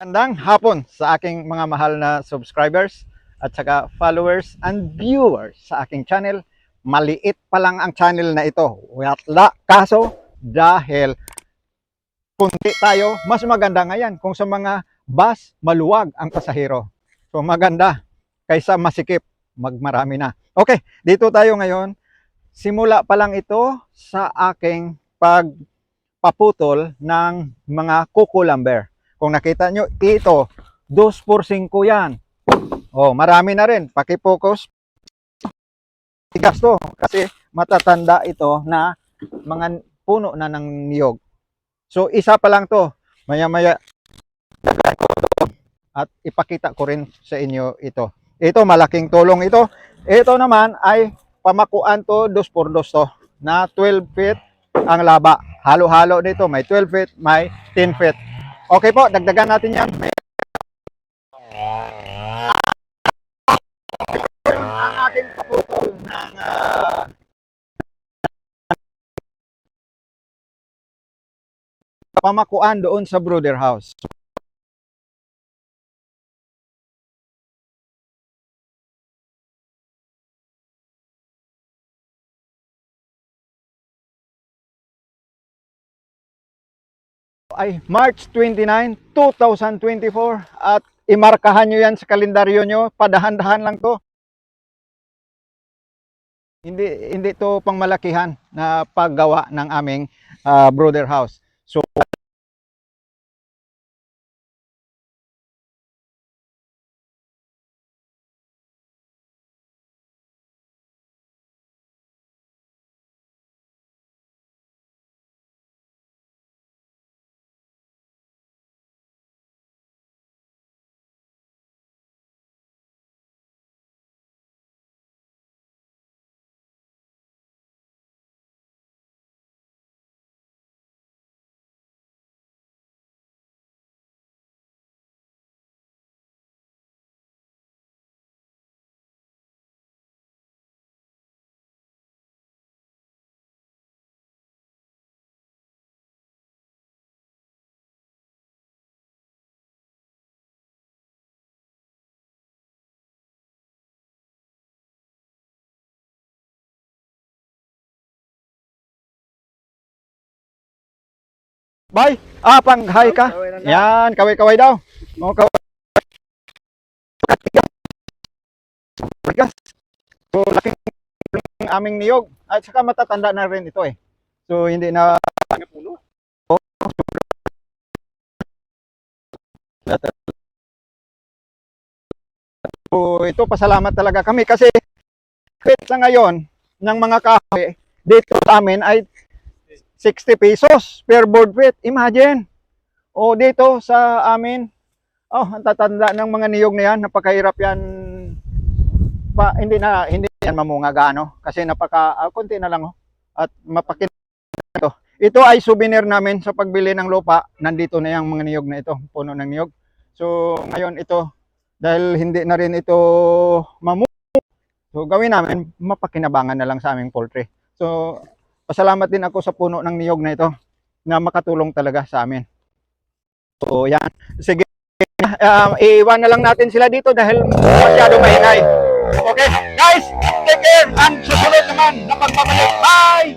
Magandang hapon sa aking mga mahal na subscribers at saka followers and viewers sa aking channel. Maliit pa lang ang channel na ito. Wala kaso dahil kunti tayo, mas maganda ngayon kung sa mga bus maluwag ang pasahero. So maganda kaysa masikip, magmarami na. Okay, dito tayo ngayon. Simula pa lang ito sa aking pagpaputol ng mga kukulamber. Kung nakita nyo, ito, 2 por 5 yan. Oh, marami na rin. Paki-focus. Tigas to. Kasi matatanda ito na mga puno na ng niyog. So, isa pa lang to. Maya-maya, at ipakita ko rin sa inyo ito. Ito, malaking tulong ito. Ito naman ay pamakuan to, 2 por 2 to, na 12 feet ang laba. Halo-halo dito, may 12 feet, may 10 feet. Okay po, dagdagan natin yan. Ang ating paputol ng ah, pamakuan doon sa brother house. Ay March 29, 2024 at imarkahan nyo yan sa kalendaryo nyo, padahan-dahan lang to. Hindi hindi to pangmalakihan na paggawa ng aming ah, brother house. So bye. Ah, pang-hi ka. Yan, kaway-kaway daw. O, kaway. Bigas. So, laking aming niyog. At saka matatanda na rin ito eh. So, hindi na So, ito pasalamat talaga kami kasi kahit sa ngayon ng mga kahoy dito sa amin ay 60 pesos per board feet. Imagine. O dito sa amin, oh, ang tatanda ng mga niyog na yan, napakahirap yan. Pa, hindi na hindi yan mamunga gaano kasi napaka ah, konti na lang oh. At mapakin ito. Ito ay souvenir namin sa pagbili ng lupa. Nandito na yung mga niyog na ito, puno ng niyog. So, ngayon ito dahil hindi na rin ito mamu So gawin namin, mapakinabangan na lang sa aming poultry. So pasalamat din ako sa puno ng niyog na ito na makatulong talaga sa amin. So yan. Sige, um, iiwan na lang natin sila dito dahil masyado maingay. Okay, guys, take care and susunod naman na pagbabalik. Bye!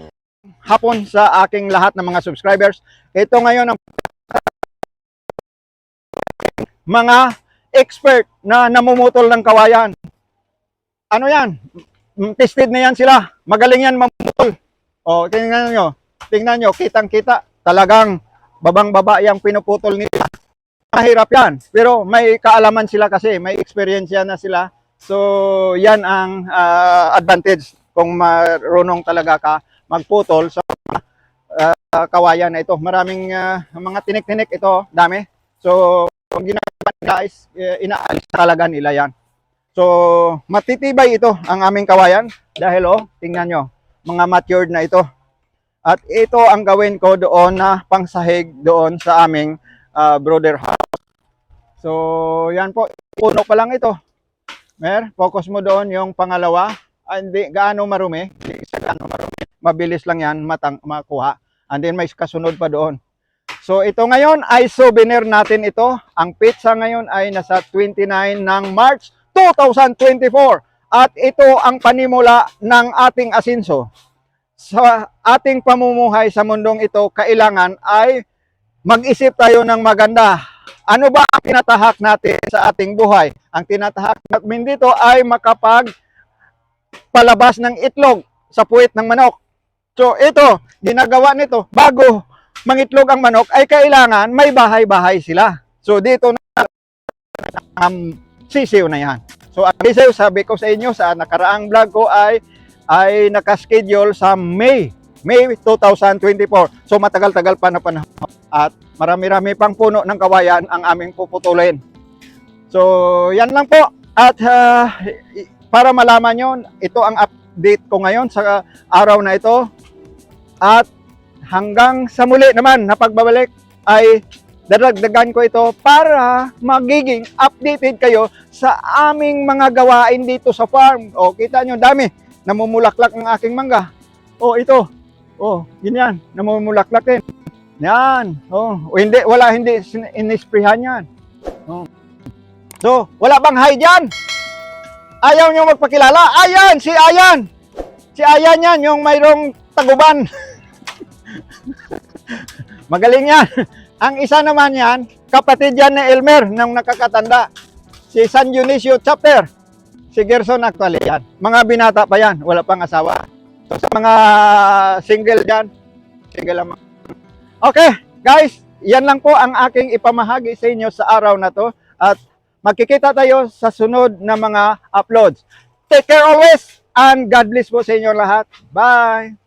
Hapon sa aking lahat ng mga subscribers. Ito ngayon ang mga expert na namumutol ng kawayan. Ano yan? Tested na yan sila. Magaling yan mamutol. O, tingnan nyo. Tingnan nyo, kitang-kita. Talagang babang-baba yung pinuputol nila. Mahirap yan. Pero may kaalaman sila kasi. May experience na sila. So, yan ang ah, advantage kung marunong talaga ka magputol sa ah, kawayan na ito. Maraming ah, mga tinik-tinik ito. Dami. So, kung ginagawa nila is eh, inaalis talaga nila yan. So, matitibay ito ang aming kawayan dahil oh, tingnan nyo, mga matured na ito. At ito ang gawin ko doon na pangsahig doon sa aming ah, brother house. So, yan po, puno pa lang ito. Mer, focus mo doon yung pangalawa. Ah, hindi gaano marumi, hindi gaano marumi. Mabilis lang yan matang makuha. And then may kasunod pa doon. So ito ngayon ay souvenir natin ito. Ang pizza ngayon ay nasa 29 ng March 2024. At ito ang panimula ng ating asinso. Sa ating pamumuhay sa mundong ito, kailangan ay mag-isip tayo ng maganda. Ano ba ang tinatahak natin sa ating buhay? Ang tinatahak natin dito ay makapag palabas ng itlog sa puwit ng manok. So ito, ginagawa nito, bago mangitlog ang manok ay kailangan may bahay-bahay sila. So dito na ang sisiw na yan. So ang sabi ko sa inyo sa nakaraang vlog ko ay ay nakaschedule sa May, May 2024. So matagal-tagal pa na panahon at marami-rami pang puno ng kawayan ang aming puputulin. So yan lang po at ah, para malaman nyo, ito ang update ko ngayon sa araw na ito. At hanggang sa muli naman na pagbabalik ay dadagdagan ko ito para magiging updated kayo sa aming mga gawain dito sa farm. O, kita nyo, dami. Namumulaklak ang aking mangga. O, ito. O, ganyan. Namumulaklak din. Yan. O, hindi, wala, hindi inisprehan yan. O. So, wala bang hay dyan? Ayaw nyo magpakilala? Ayan, si Ayan. Si Ayan yan, yung mayroong taguban. Magaling yan. Ang isa naman yan, kapatid yan ni Elmer nang nakakatanda. Si San Dionisio Chapter. Si Gerson actually yan. Mga binata pa yan, wala pang asawa. So sa mga single dyan, single lang. Okay, guys, yan lang po ang aking ipamahagi sa inyo sa araw na to. At magkikita tayo sa sunod na mga uploads. Take care always and God bless po sa inyo lahat. Bye!